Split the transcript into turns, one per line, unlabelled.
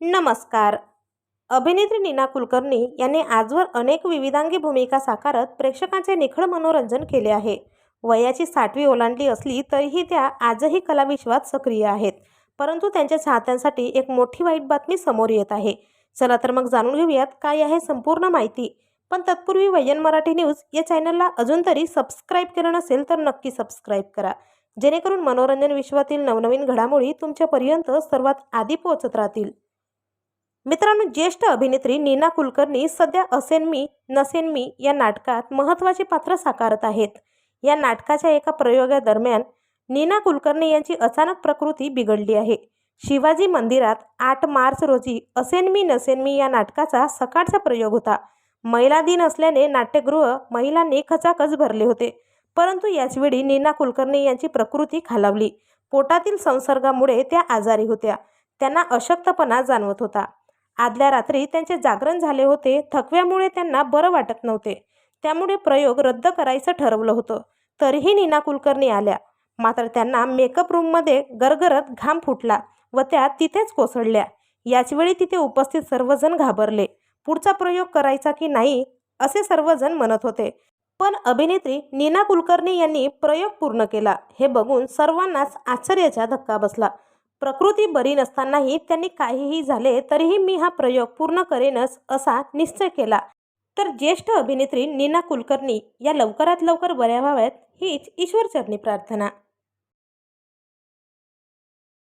नमस्कार. अभिनेत्री नीना कुलकर्णी यांनी आजवर अनेक विविधांगी भूमिका साकारत प्रेक्षकांचे निखळ मनोरंजन केले आहे. वयाची साठवी ओलांडली असली तरीही त्या आजही कलाविश्वात सक्रिय आहेत. परंतु त्यांच्या चाहत्यांसाठी एक मोठी वाईट बातमी समोर येत आहे. चला तर मग जाणून घेऊयात काय आहे संपूर्ण माहिती. पण तत्पूर्वी वयन मराठी न्यूज या चॅनलला अजून तरी सबस्क्राईब केलं नसेल तर नक्की सबस्क्राईब करा. जेणेकरून मनोरंजन विश्वातील नवनवीन घडामोडी तुमच्यापर्यंत सर्वात आधी पोहोचत राहतील. मित्रांनो ज्येष्ठ अभिनेत्री नीना कुलकर्णी सध्या असेन मी नसेन मी या नाटकात महत्त्वाचे पात्र साकारत आहेत. या नाटकाच्या एका प्रयोगादरम्यान नीना कुलकर्णी यांची अचानक प्रकृती बिघडली आहे. शिवाजी मंदिरात आठ मार्च रोजी असेन मी नसेन मी या नाटकाचा सकाळचा प्रयोग होता. महिला दिन असल्याने नाट्यगृह महिलांनी खचाखच भरले होते. परंतु याचवेळी नीना कुलकर्णी यांची प्रकृती खालावली. पोटातील संसर्गामुळे त्या आजारी होत्या. त्यांना अशक्तपणा जाणवत होता. आदल्या रात्री त्यांचे जागरण झाले होते. थकव्यामुळे त्यांना बरं वाटत नव्हते. त्यामुळे प्रयोग रद्द करायचं ठरवलं होतं. तरीही नीना कुलकर्णी आल्या. मात्र त्यांना मेकअप रूममध्ये गरगरत घाम फुटला व त्या तिथेच कोसळल्या. याचवेळी तिथे उपस्थित सर्वजण घाबरले. पुढचा प्रयोग करायचा की नाही असे सर्वजण म्हणत होते. पण अभिनेत्री नीना कुलकर्णी यांनी प्रयोग पूर्ण केला. हे बघून सर्वांनाच आश्चर्याचा धक्का बसला. प्रकृती बरी नसतानाही त्यांनी काहीही झाले तरीही मी हा प्रयोग पूर्ण करेनच असा निश्चय केला. तर ज्येष्ठ अभिनेत्री नीना कुलकर्णी या लवकरात लवकर बऱ्या व्हाव्यात हीच ईश्वरचरणी प्रार्थना.